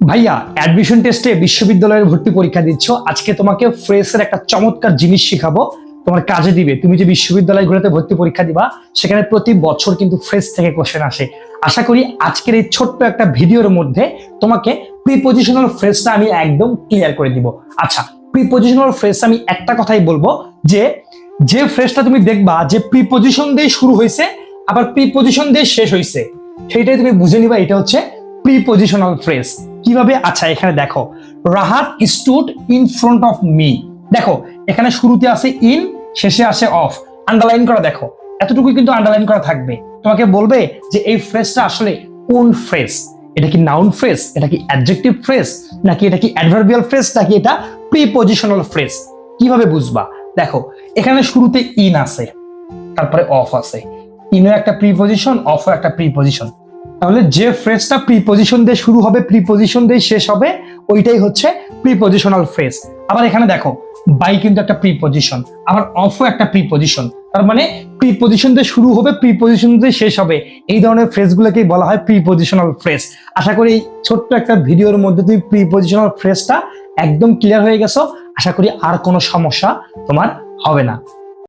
ভাইয়া অ্যাডমিশন টেস্টে বিশ্ববিদ্যালয়ের ভর্তি পরীক্ষা দিচ্ছ। আজকে তোমাকে ফ্রেশের একটা চমৎকার জিনিস শেখাবো। তোমার কাজে দিবে। তুমি যে বিশ্ববিদ্যালয়গুলোতে ভর্তি পরীক্ষা দিবা, সেখানে প্রতি বছর কিন্তু ফ্রেশ থেকে কোশ্চেন আসে। আশা করি আজকের এই ছোট্ট একটা ভিডিওর মধ্যে তোমাকে প্রিপোজিশনাল ফ্রেজটা আমি একদম ক্লিয়ার করে দিব। আচ্ছা প্রিপোজিশনাল ফ্রেজ আমি একটা কথাই বলব যে যে ফ্রেজটা তুমি দেখবা, যে প্রিপোজিশন দিয়ে শুরু হয়েছে, আবার প্রিপোজিশন দিয়ে শেষ হয়েছে। সেইটাই তুমি বুঝে নিবা, এটা হচ্ছে প্রিপোজিশনাল ফ্রেজ কীভাবে? আচ্ছা এখানে দেখো। Rahat stood in front of me দেখো, এখানে শুরুতে আছে ইন শেষে আসে অফ আন্ডারলাইন করা দেখো। এতটুকু কিন্তু আন্ডারলাইন করা থাকবে। তোমাকে বলবে যে এই ফ্রেজটা আসলে কোন ফ্রেজ এটা কি নাউন ফ্রেজ এটা কি অ্যাডজেক্টিভ ফ্রেজ নাকি এটা কি অ্যাডভার্বিয়াল ফ্রেজ নাকি এটা প্রিপোজিশনাল ফ্রেজ কীভাবে বুঝবা? দেখো, এখানে শুরুতে ইন আছে তারপরে অফ আছে ইনও একটা প্রিপোজিশন অফও একটা প্রিপোজিশন তাহলে যে ফ্রেজটা প্রিপোজিশন দিয়ে শুরু হবে প্রিপোজিশন দিয়ে শেষ হবে, ওইটাই হচ্ছে প্রিপোজিশনাল ফ্রেজ আবার এখানে দেখো বাই কিন্তু একটা প্রিপোজিশন আবার অফও একটা প্রিপোজিশন তার মানে প্রিপোজিশন দিয়ে শুরু হবে প্রিপোজিশন দিয়ে শেষ হবে। এই ধরনের ফ্রেজগুলোকেই বলা হয় প্রিপোজিশনাল ফ্রেজ আশা করি এই ছোট্ট একটা ভিডিওর মধ্যে তুমি প্রিপোজিশনাল ফ্রেজটা একদম ক্লিয়ার হয়ে গেছো। আশা করি আর কোনো সমস্যা তোমার হবে না।